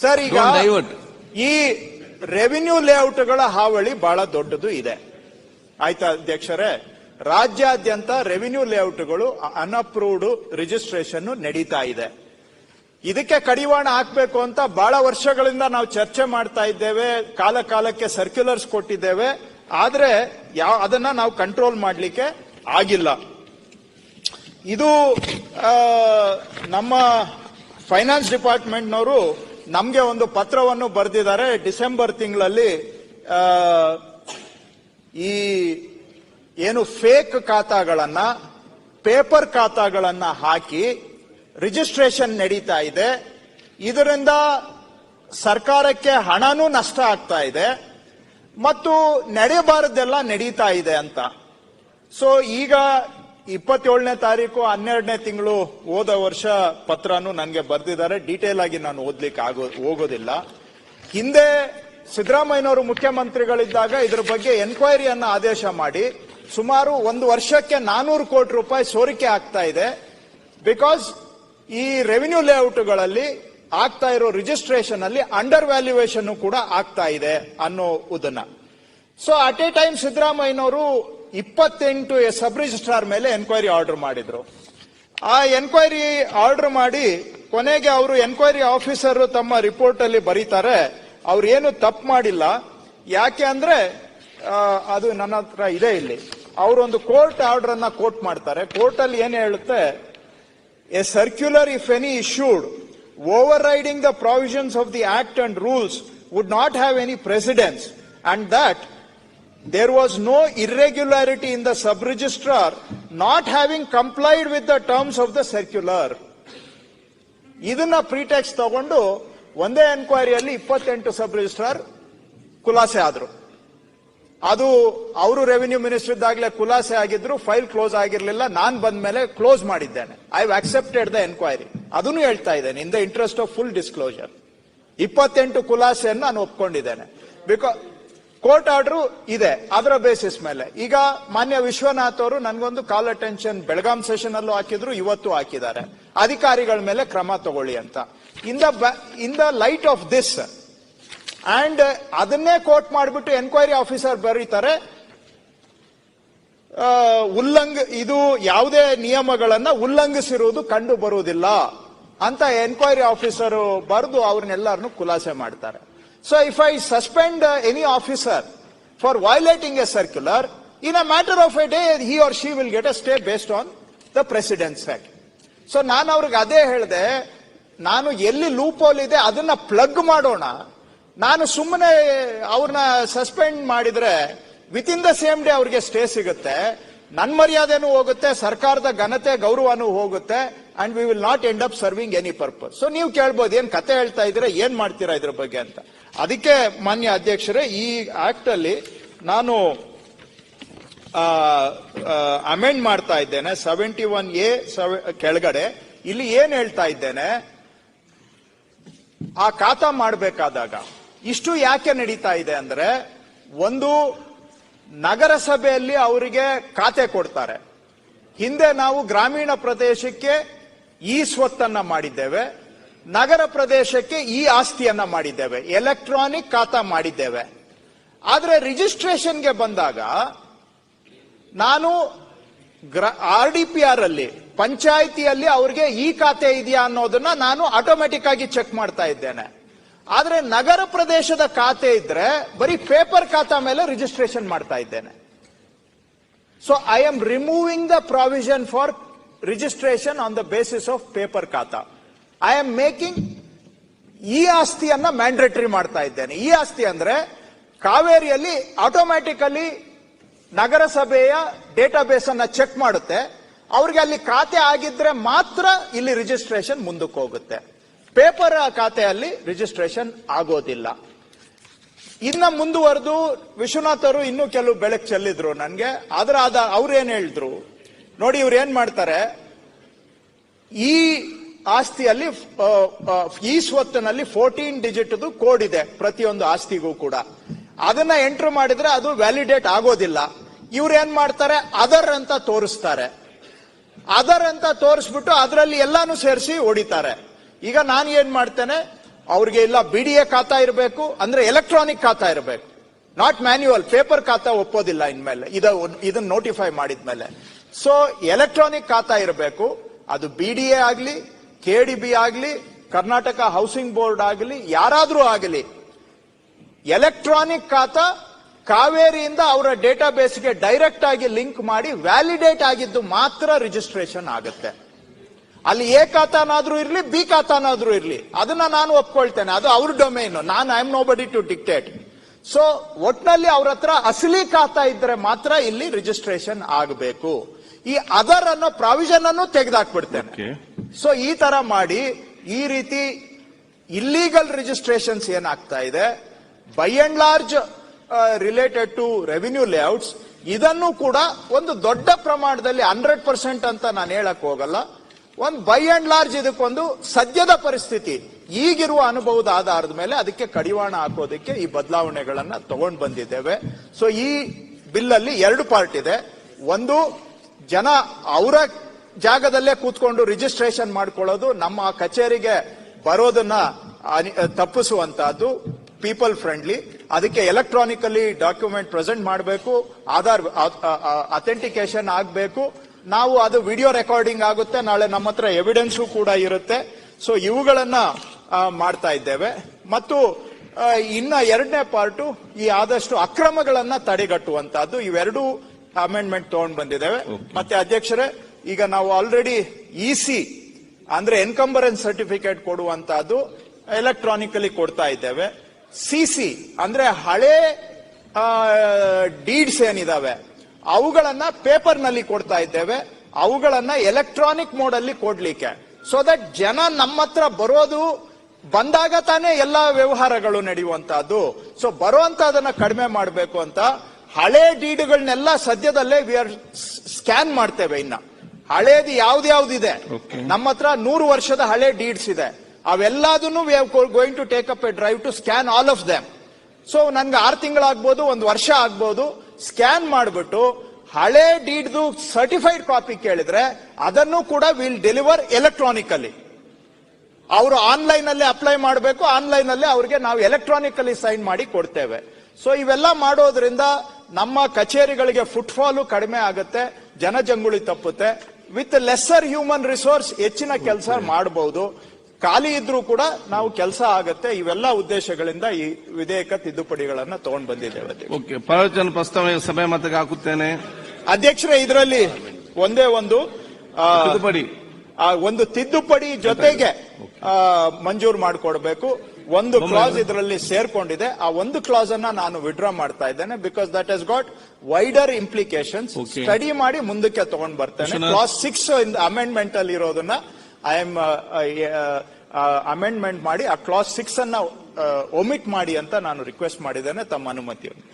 Sir ಈಗ. ಈ revenue ಲೇಔಟ್ಗಳ ಹಾವಳಿ ಬಹಳ ದೊಡ್ಡದು ಇದೆ. ಆಯ್ತಾ ಅಧ್ಯಕ್ಷರೇ? ರಾಜ್ಯಾದ್ಯಂತ ರೆವಿನ್ಯೂ ಲೇಔಟ್ಗಳು ಅನ್ಅಪ್ರೂವ್ಡ್ ರಿಜಿಸ್ಟ್ರೇಷನ್ ನಡೀತಾ ಇದೆ. ಇದಕ್ಕೆ ಕಡಿವಾಣ ಹಾಕಬೇಕು ಅಂತ ಬಹಳ ವರ್ಷಗಳಿಂದ ನಾವು ಚರ್ಚೆ ಮಾಡ್ತಾ ಇದ್ದೇವೆ ಕಾಲ ಕಾಲಕ್ಕೆ ಸರ್ಕ್ಯುಲರ್ಸ್ ಕೊಟ್ಟಿದ್ದೇವೆ. ಆದ್ರೆ ಯಾವ ಅದನ್ನ ನಾವು ಕಂಟ್ರೋಲ್ ಮಾಡಲಿಕ್ಕೆ ಆಗಿಲ್ಲ. ಇದು ನಮ್ಮ ಫೈನಾನ್ಸ್ ಡಿಪಾರ್ಟ್ಮೆಂಟ್ನವರು ನಮಗೆ ಒಂದು ಪತ್ರವನ್ನು ಬರೆದಿದ್ದಾರೆ ಡಿಸೆಂಬರ್ ತಿಂಗಳಲ್ಲಿ ಈ ಏನು ಫೇಕ್ ಖಾತಾಗಳನ್ನ, ಪೇಪರ್ ಖಾತಾಗಳನ್ನ ಹಾಕಿ ರಿಜಿಸ್ಟ್ರೇಷನ್ ನಡೀತಾ ಇದೆ. ಇದರಿಂದ ಸರ್ಕಾರಕ್ಕೆ ಹಣನೂ ನಷ್ಟ ಆಗ್ತಾ ಇದೆ. ಮತ್ತು ನಡೆಯಬಾರದೆಲ್ಲ ನಡೀತಾ ಇದೆ ಅಂತ. ಸೊ ಈಗ ಇಪ್ಪತ್ತೇಳನೇ ತಾರೀಕು, ಹನ್ನೆರಡನೇ ತಿಂಗಳು ಹೋದ ವರ್ಷ ಪತ್ರನು ನನಗೆ ಬರೆದಿದ್ದಾರೆ. ಡೀಟೇಲ್ ಆಗಿ ನಾನು ಓದ್ಲಿಕ್ಕೆ ಆಗೋ, ಹೋಗೋದಿಲ್ಲ. ಹಿಂದೆ ಸಿದ್ದರಾಮಯ್ಯನವರು ಮುಖ್ಯಮಂತ್ರಿಗಳಿದ್ದಾಗ ಇದ್ರ ಬಗ್ಗೆ ಎನ್ಕ್ವೈರಿಯನ್ನು ಆದೇಶ ಮಾಡಿ. ಸುಮಾರು ಒಂದು ವರ್ಷಕ್ಕೆ ನಾನೂರು ಕೋಟಿ ರೂಪಾಯಿ ಸೋರಿಕೆ ಆಗ್ತಾ ಇದೆ. ಬಿಕಾಸ್ ಈ ರೆವಿನ್ಯೂ ಲೇಔಟ್ಗಳಲ್ಲಿ ಆಗ್ತಾ ಇರೋ ರಿಜಿಸ್ಟ್ರೇಷನ್ ಅಲ್ಲಿ ಅಂಡರ್ ವ್ಯಾಲ್ಯೂಯೇಷನ್ ಕೂಡ ಆಗ್ತಾ ಇದೆ ಅನ್ನೋ ಉದನ್ನ ಸೊ ಅಟ್ ಎ ಟೈಮ್ ಸಿದ್ದರಾಮಯ್ಯನವರು ಇಪ್ಪತ್ತೆಂಟು ಸಬ್ ರಿಜಿಸ್ಟ್ರಾರ್ ಮೇಲೆ ಎನ್ಕ್ವೈರಿ ಆರ್ಡರ್ ಮಾಡಿದ್ರು. ಆ ಎನ್ಕ್ವೈರಿ ಆರ್ಡರ್ ಮಾಡಿ ಕೊನೆಗೆ ಅವರು ಎನ್ಕ್ವೈರಿ ಆಫೀಸರ್ ತಮ್ಮ ರಿಪೋರ್ಟ್ ಅಲ್ಲಿ ಬರೀತಾರೆ, ಅವ್ರು ಏನು ತಪ್ಪು ಮಾಡಿಲ್ಲ. ಯಾಕೆ ಅಂದ್ರೆ ಅದು ನನ್ನ ಹತ್ರ ಇದೆ ಇಲ್ಲಿ. ಅವರೊಂದು ಕೋರ್ಟ್ ಆರ್ಡರ್ ಅನ್ನ ಕೋರ್ಟ್ ಮಾಡ್ತಾರೆ. ಕೋರ್ಟ್ ಅಲ್ಲಿ ಏನ್ ಹೇಳುತ್ತೆ, a circular, if any issued overriding the provisions of the act and rules would not have any precedence and that there was no irregularity in the sub-registrar not having complied with the terms of the circular. ಇದನ್ನ ಪ್ರಿಟೆಕ್ಸ್ ತಗೊಂಡು ಒಂದೇ ಎನ್ಕ್ವೈರಿಯಲ್ಲಿ ಇಪ್ಪತ್ತೆಂಟು sub registrar ಖುಲಾಸೆ ಆದ್ರು. ಅದು ಅವರು revenue minister ಇದ್ದಾಗಲೇ ಖುಲಾಸೆ ಆಗಿದ್ರು file close ಆಗಿರಲಿಲ್ಲ, ನಾನು ಬಂದ ಮೇಲೆ ಕ್ಲೋಸ್ ಮಾಡಿದ್ದೇನೆ ಐ ಅಕ್ಸೆಪ್ಟೆಡ್ ದ ಎನ್ಕ್ವೈರಿ ಅದನ್ನು ಹೇಳ್ತಾ ಇದ್ದೇನೆ in the interest of full disclosure ಇಪ್ಪತ್ತೆಂಟು ಖುಲಾಸೆಯನ್ನು ನಾನು ಒಪ್ಕೊಂಡಿದ್ದೇನೆ. ಬಿಕಾಸ್ ಕೋರ್ಟ್ ಆರ್ಡರ್ ಇದೆ, ಅದರ ಬೇಸಿಸ್ ಮೇಲೆ. ಈಗ ಮಾನ್ಯ ವಿಶ್ವನಾಥ್ ಅವರು ನನಗೊಂದು ಕಾಲ್ ಅಟೆನ್ಷನ್ ಬೆಳಗಾಂ ಸೆಷನ್ ಅಲ್ಲೂ ಹಾಕಿದ್ರು, ಇವತ್ತು ಹಾಕಿದ್ದಾರೆ. ಅಧಿಕಾರಿಗಳ ಮೇಲೆ ಕ್ರಮ ತಗೊಳ್ಳಿ ಅಂತ. In the in the light of this and ಅದನ್ನೇ ಕೋರ್ಟ್ ಮಾಡಿಬಿಟ್ಟು ಎನ್ಕ್ವೈರಿ ಆಫೀಸರ್ ಬರೀತಾರೆ ಉಲ್ಲಂಘ, ಇದು ಯಾವುದೇ ನಿಯಮಗಳನ್ನ ಉಲ್ಲಂಘಿಸಿರುವುದು ಕಂಡು ಬರುವುದಿಲ್ಲ ಅಂತ ಎನ್ಕ್ವೈರಿ ಆಫೀಸರ್ ಬರೆದು ಅವ್ರನ್ನೆಲ್ಲರನ್ನು ಖುಲಾಸೆ ಮಾಡ್ತಾರೆ. So if I suspend any officer for violating a circular in a matter of a day he or she will get a stay based on the precedence act so ನಾನು ಅವ್ರಿಗೆ ಅದೇ ಹೇಳಿದೆ, ನಾನು ಎಲ್ಲಿ ಲೂಪೋಲ್ ಇದೆ, ಅದನ್ನ ಪ್ಲಗ್ ಮಾಡೋಣ. ನಾನು ಸುಮ್ಮನೆ ಅವ್ರನ್ನ ಸಸ್ಪೆಂಡ್ ಮಾಡಿದ್ರೆ with in the same day ಅವ್ರಿಗೆ ಸ್ಟೇ ಸಿಗುತ್ತೆ. ನನ್ನ ಮರ್ಯಾದೆನೂ ಹೋಗುತ್ತೆ, ಸರ್ಕಾರದ ಘನತೆ, ಗೌರವನೂ ಹೋಗುತ್ತೆ and we will not end up serving any purpose so ನೀವು ಕೇಳ್ಬೋದು, ಏನ್ ಕತೆ ಹೇಳ್ತಾ ಇದ್ರೆ ಏನ್ ಮಾಡ್ತೀರಾ ಇದ್ರ ಬಗ್ಗೆ ಅಂತ. ಅದಕ್ಕೆ ಮಾನ್ಯ ಅಧ್ಯಕ್ಷರೇ, ಈ ಆಕ್ಟ್ ಅಲ್ಲಿ ನಾನು ಅಮೆಂಡ್ ಮಾಡ್ತಾ ಇದ್ದೇನೆ. ಸೆವೆಂಟಿ ಒನ್ ಎ ಕೆಳಗಡೆ. ಇಲ್ಲಿ ಏನ್ ಹೇಳ್ತಾ ಇದ್ದೇನೆ, ಆ ಖಾತಾ ಮಾಡಬೇಕಾದಾಗ ಇಷ್ಟು ಯಾಕೆ ನಡೀತಾ ಇದೆ ಅಂದ್ರೆ, ಒಂದು ನಗರಸಭೆಯಲ್ಲಿ ಅವರಿಗೆ ಖಾತೆ ಕೊಡ್ತಾರೆ. ಹಿಂದೆ ನಾವು ಗ್ರಾಮೀಣ ಪ್ರದೇಶಕ್ಕೆ ಈ ಸ್ವತ್ತನ್ನ ಮಾಡಿದ್ದೇವೆ. ನಗರ ಪ್ರದೇಶಕ್ಕೆ ಈ ಆಸ್ತಿಯನ್ನ ಮಾಡಿದ್ದೇವೆ. ಎಲೆಕ್ಟ್ರಾನಿಕ್ ಖಾತಾ ಮಾಡಿದ್ದೇವೆ. ಆದರೆ ರಿಜಿಸ್ಟ್ರೇಷನ್ಗೆ ಬಂದಾಗ ನಾನು ಆರ್ ಡಿ ಪಿ ಆರ್ ಅಲ್ಲಿ, ಪಂಚಾಯಿತಿಯಲ್ಲಿ ಅವ್ರಿಗೆ ಈ ಖಾತೆ ಇದೆಯಾ ಅನ್ನೋದನ್ನ ನಾನು ಆಟೋಮೆಟಿಕ್ ಆಗಿ ಚೆಕ್ ಮಾಡ್ತಾ ಇದ್ದೇನೆ. ಆದರೆ ನಗರ ಪ್ರದೇಶದ ಖಾತೆ ಇದ್ರೆ ಬರೀ ಪೇಪರ್ ಖಾತಾ ಮೇಲೆ ರಿಜಿಸ್ಟ್ರೇಷನ್ ಮಾಡ್ತಾ ಇದ್ದೇನೆ. So I am removing the provision for registration on the basis of paper khata. I am making ಈ ಆಸ್ತಿಯನ್ನ ಮ್ಯಾಂಡೇಟರಿ ಮಾಡ್ತಾ ಇದ್ದೇನೆ. ಈ ಆಸ್ತಿ ಅಂದ್ರೆ ಕಾವೇರಿಯಲ್ಲಿ ಆಟೋಮ್ಯಾಟಿಕಲಿ ನಗರಸಭೆಯ ಡೇಟಾಬೇಸ್ ಅನ್ನ ಚೆಕ್ ಮಾಡುತ್ತೆ. ಅವ್ರಿಗೆ ಅಲ್ಲಿ ಖಾತೆ ಆಗಿದ್ರೆ ಮಾತ್ರ ಇಲ್ಲಿ ರಿಜಿಸ್ಟ್ರೇಷನ್ ಮುಂದಕ್ಕೆ ಹೋಗುತ್ತೆ. ಪೇಪರ್ ಖಾತೆಯಲ್ಲಿ ರಿಜಿಸ್ಟ್ರೇಷನ್ ಆಗೋದಿಲ್ಲ. ಇನ್ನ ಮುಂದುವರೆದು ವಿಶ್ವನಾಥರು ಇನ್ನೂ ಕೆಲವು ಬೆಳಕು ಚೆಲ್ಲಿದ್ರು ನನಗೆ. ಆದ್ರೆ ಆದ ಅವ್ರು ಏನ್ ಹೇಳಿದ್ರು? ನೋಡಿ ಇವ್ರು ಏನ್ ಮಾಡ್ತಾರೆ? ಈ ಆಸ್ತಿಯಲ್ಲಿ ಈ ಸ್ವತ್ತಿನಲ್ಲಿ ಫೋರ್ಟೀನ್ ಡಿಜಿಟ್ ಕೋಡ್ ಇದೆ, ಪ್ರತಿಯೊಂದು ಆಸ್ತಿಗೂ ಕೂಡ. ಅದನ್ನ ಎಂಟರ್ ಮಾಡಿದ್ರೆ ಅದು ವ್ಯಾಲಿಡೇಟ್ ಆಗೋದಿಲ್ಲ. ಇವ್ರು ಏನ್ ಮಾಡ್ತಾರೆ? ಅದರ್ ಅಂತ ತೋರಿಸ್ತಾರೆ. ಅದರ್ ಅಂತ ತೋರಿಸ್ಬಿಟ್ಟು ಅದರಲ್ಲಿ ಎಲ್ಲಾನು ಸೇರಿಸಿ ಹೊಡಿತಾರೆ. ಈಗ ನಾನು ಏನ್ ಮಾಡ್ತೇನೆ? ಅವ್ರಿಗೆ ಇಲ್ಲ ಬಿ ಡಿ ಎ ಖಾತಾ ಇರಬೇಕು, ಅಂದ್ರೆ ಎಲೆಕ್ಟ್ರಾನಿಕ್ ಖಾತಾ ಇರಬೇಕು. ನಾಟ್ ಮ್ಯಾನ್ಯುವಲ್ ಪೇಪರ್ ಖಾತಾ ಒಪ್ಪೋದಿಲ್ಲ ಇನ್ಮೇಲೆ. ಇದು ಇದನ್ನ ನೋಟಿಫೈ ಮಾಡಿದ್ಮೇಲೆ. ಸೊ ಎಲೆಕ್ಟ್ರಾನಿಕ್ ಖಾತಾ ಇರಬೇಕು, ಅದು ಬಿ ಡಿ ಎ ಆಗ್ಲಿ ಕೆ ಡಿ ಬಿ ಆಗ್ಲಿ, ಕರ್ನಾಟಕ ಹೌಸಿಂಗ್ ಬೋರ್ಡ್ ಆಗಲಿ, ಯಾರಾದರೂ ಆಗಲಿ, ಎಲೆಕ್ಟ್ರಾನಿಕ್ ಖಾತಾ ಕಾವೇರಿಯಿಂದ ಅವರ ಡೇಟಾ ಬೇಸ್ಗೆ ಡೈರೆಕ್ಟ್ ಆಗಿ ಲಿಂಕ್ ಮಾಡಿ ವ್ಯಾಲಿಡೇಟ್ ಆಗಿದ್ದು ಮಾತ್ರ ರಿಜಿಸ್ಟ್ರೇಷನ್ ಆಗುತ್ತೆ. ಅಲ್ಲಿ ಎ ಖಾತಾನಾದ್ರೂ ಇರಲಿ, ಬಿ ಖಾತಾನಾದ್ರೂ ಇರಲಿ, ಅದನ್ನ ನಾನು ಒಪ್ಕೊಳ್ತೇನೆ. ಅದು ಅವ್ರ ಡೊಮೈನ್ ನಾನು I am nobody to dictate so ಒಟ್ನಲ್ಲಿ ಅವ್ರ ಹತ್ರ ಅಸಲಿ ಖಾತಾ ಇದ್ರೆ ಮಾತ್ರ ಇಲ್ಲಿ ರಿಜಿಸ್ಟ್ರೇಷನ್ ಆಗಬೇಕು. ಈ ಅದರ್ ಅನ್ನೋ ಪ್ರಾವಿಷನ್ ಅನ್ನು ತೆಗೆದಾಕ್ಬಿಡ್ತೇನೆ. ಸೊ ಈ ತರ ಮಾಡಿ ಈ ರೀತಿ ಇಲ್ಲೀಗಲ್ ರಿಜಿಸ್ಟ್ರೇಷನ್ಸ್ ಏನಾಗ್ತಾ ಇದೆ? By and large related to revenue layouts ಇದನ್ನು ಕೂಡ ಒಂದು ದೊಡ್ಡ ಪ್ರಮಾಣದಲ್ಲಿ ಹಂಡ್ರೆಡ್ ಪರ್ಸೆಂಟ್ ಅಂತ ನಾನು ಹೇಳಕ್ ಹೋಗಲ್ಲ. ಒಂದು ಬೈ ಅಂಡ್ ಲಾರ್ಜ್ ಇದಕ್ಕೊಂದು ಸದ್ಯದ ಪರಿಸ್ಥಿತಿ. ಈಗಿರುವ ಅನುಭವದ ಆಧಾರದ ಮೇಲೆ ಅದಕ್ಕೆ ಕಡಿವಾಣ ಹಾಕೋದಕ್ಕೆ ಈ ಬದಲಾವಣೆಗಳನ್ನ ತಗೊಂಡು ಬಂದಿದ್ದೇವೆ. ಸೊ ಈ ಬಿಲ್ ಅಲ್ಲಿ ಎರಡು ಪಾರ್ಟ್ ಇದೆ. ಒಂದು, ಜನ ಅವರ ಜಾಗದಲ್ಲೇ ಕೂತ್ಕೊಂಡು ರಿಜಿಸ್ಟ್ರೇಷನ್ ಮಾಡ್ಕೊಳ್ಳೋದು ನಮ್ಮ ಕಚೇರಿಗೆ ಬರೋದನ್ನ ತಪ್ಪಿಸುವಂತಹದ್ದು ಪೀಪಲ್ ಫ್ರೆಂಡ್ಲಿ ಅದಕ್ಕೆ ಎಲೆಕ್ಟ್ರಾನಿಕಲಿ ಡಾಕ್ಯುಮೆಂಟ್ ಪ್ರೆಸೆಂಟ್ ಮಾಡಬೇಕು ಆಧಾರ್ ಅಥೆಂಟಿಕೇಶನ್ ಆಗಬೇಕು. ನಾವು ಅದು ವಿಡಿಯೋ ರೆಕಾರ್ಡಿಂಗ್ ಆಗುತ್ತೆ ನಾಳೆ ನಮ್ಮ ಹತ್ರ ಎವಿಡೆನ್ಸು ಕೂಡ ಇರುತ್ತೆ. ಸೊ ಇವುಗಳನ್ನ ಮಾಡ್ತಾ ಇದ್ದೇವೆ. ಮತ್ತು ಇನ್ನ ಎರಡನೇ ಪಾರ್ಟು ಈ ಆದಷ್ಟು ಅಕ್ರಮಗಳನ್ನ ತಡೆಗಟ್ಟುವಂತಹದ್ದು ಇವೆರಡೂ ಅಮೆಂಡ್ಮೆಂಟ್ ತಗೊಂಡ್ ಬಂದಿದ್ದೇವೆ. ಮತ್ತೆ ಅಧ್ಯಕ್ಷರೇ ಈಗ ನಾವು ಆಲ್ರೆಡಿ ಇಸಿ ಅಂದ್ರೆ ಎನ್ಕಂಬರೆನ್ಸ್ ಸರ್ಟಿಫಿಕೇಟ್ ಕೊಡುವಂತಹದ್ದು ಎಲೆಕ್ಟ್ರಾನಿಕಲಿ ಕೊಡ್ತಾ ಇದ್ದೇವೆ. ಸಿ ಅಂದ್ರೆ ಹಳೆ ಡೀಡ್ಸ್ ಏನಿದಾವೆ, ಅವುಗಳನ್ನ ಪೇಪರ್ನಲ್ಲಿ ಕೊಡ್ತಾ ಇದ್ದೇವೆ. ಅವುಗಳನ್ನ ಎಲೆಕ್ಟ್ರಾನಿಕ್ ಮೋಡ್ ಅಲ್ಲಿ ಕೊಡ್ಲಿಕ್ಕೆ. ಸೊ ದಟ್ ಜನ ನಮ್ಮ ಹತ್ರ ಬರೋದು, ಬಂದಾಗ ತಾನೇ ಎಲ್ಲ ವ್ಯವಹಾರಗಳು ನಡೆಯುವಂತಹದ್ದು. ಸೊ ಬರುವಂತಹದನ್ನ ಕಡಿಮೆ ಮಾಡಬೇಕು ಅಂತ ಹಳೆ ಡೀಡ್ಗಳನ್ನೆಲ್ಲ ಸದ್ಯದಲ್ಲೇ ವಿ ಆರ್ ಸ್ಕ್ಯಾನ್ ಮಾಡ್ತೇವೆ ಇನ್ನ. ಹಳೇದು ಯಾವ್ದ್ಯಾವ್ದಿದೆ? ಇದೆ ನಮ್ಮ ಹತ್ರ ನೂರು ವರ್ಷದ ಹಳೆ ಡೀಡ್ಸ್ ಇದೆ. ಅವೆಲ್ಲದನ್ನು we going to take up a drive to scan all of them so ನನ್ಗೆ ಆರು ತಿಂಗಳಾಗ್ಬೋದು ಒಂದು ವರ್ಷ ಆಗ್ಬೋದು. ಸ್ಕ್ಯಾನ್ ಮಾಡಿಬಿಟ್ಟು ಹಳೆ ಡೀಡ್ದು ಸರ್ಟಿಫೈಡ್ ಕಾಪಿ ಕೇಳಿದ್ರೆ ಅದನ್ನು ಕೂಡ ವಿಲ್ ಡೆಲಿವರ್ ಎಲೆಕ್ಟ್ರಾನಿಕಲಿ ಅವರು ಆನ್ಲೈನ್ ಅಲ್ಲಿ ಅಪ್ಲೈ ಮಾಡಬೇಕು ಆನ್ಲೈನ್ ಅಲ್ಲಿ ಅವರಿಗೆ ನಾವು ಎಲೆಕ್ಟ್ರಾನಿಕಲಿ ಸೈನ್ ಮಾಡಿ ಕೊಡ್ತೇವೆ. ಸೊ ಇವೆಲ್ಲ ಮಾಡೋದ್ರಿಂದ ನಮ್ಮ ಕಚೇರಿಗಳಿಗೆ ಫುಟ್ಫಾಲು ಕಡಿಮೆ ಆಗುತ್ತೆ ಜನಜಂಗುಳಿ ತಪ್ಪುತ್ತೆ. ವಿತ್ ಲೆಸ್ಸರ್ ಹ್ಯೂಮನ್ ರಿಸೋರ್ಸ್ ಹೆಚ್ಚಿನ ಕೆಲಸ ಮಾಡಬಹುದು ಖಾಲಿ ಇದ್ರೂ ಕೂಡ ನಾವು ಕೆಲಸ ಆಗತ್ತೆ. ಇವೆಲ್ಲ ಉದ್ದೇಶಗಳಿಂದ ಈ ವಿಧೇಯಕ ತಿದ್ದುಪಡಿಗಳನ್ನು ತಗೊಂಡ್ ಬಂದಿದ್ದೇವೆ ಓಕೆ ಪ್ರವಚನ ಪ್ರಸ್ತಾವ ಸಭೆ ಮತಕ್ಕೆ ಹಾಕುತ್ತೇನೆ. ಅಧ್ಯಕ್ಷರೇ ಇದರಲ್ಲಿ ಒಂದೇ ಒಂದು ತಿದ್ದುಪಡಿ. ಆ ಒಂದು ತಿದ್ದುಪಡಿ ಜೊತೆಗೆ ಮಂಜೂರು ಮಾಡಿಕೊಡ್ಬೇಕು. ಒಂದು ಕ್ಲಾಸ್ ಇದರಲ್ಲಿ ಸೇರ್ಕೊಂಡಿದೆ. ಆ ಒಂದು ಕ್ಲಾಸ್ ಅನ್ನ ನಾನು ವಿಡ್ರಾ ಮಾಡ್ತಾ ಇದ್ದೇನೆ because that has got wider implications study ಮಾಡಿ ಮುಂದಕ್ಕೆ ತಗೊಂಡ್ ಬರ್ತೇನೆ. ಕ್ಲಾಸ್ ಸಿಕ್ಸ್ ಅಮೆಂಡ್ಮೆಂಟ್ ಅಲ್ಲಿ ಇರೋದನ್ನ ಐ ಎಂ ಅಮೆಂಡ್ಮೆಂಟ್ ಮಾಡಿ ಆ ಕ್ಲಾಸ್ ಸಿಕ್ಸ್ ಅನ್ನ ಒಮಿಟ್ ಮಾಡಿ ಅಂತ ನಾನು ರಿಕ್ವೆಸ್ಟ್ ಮಾಡಿದ್ದೇನೆ ತಮ್ಮ ಅನುಮತಿಯನ್ನು.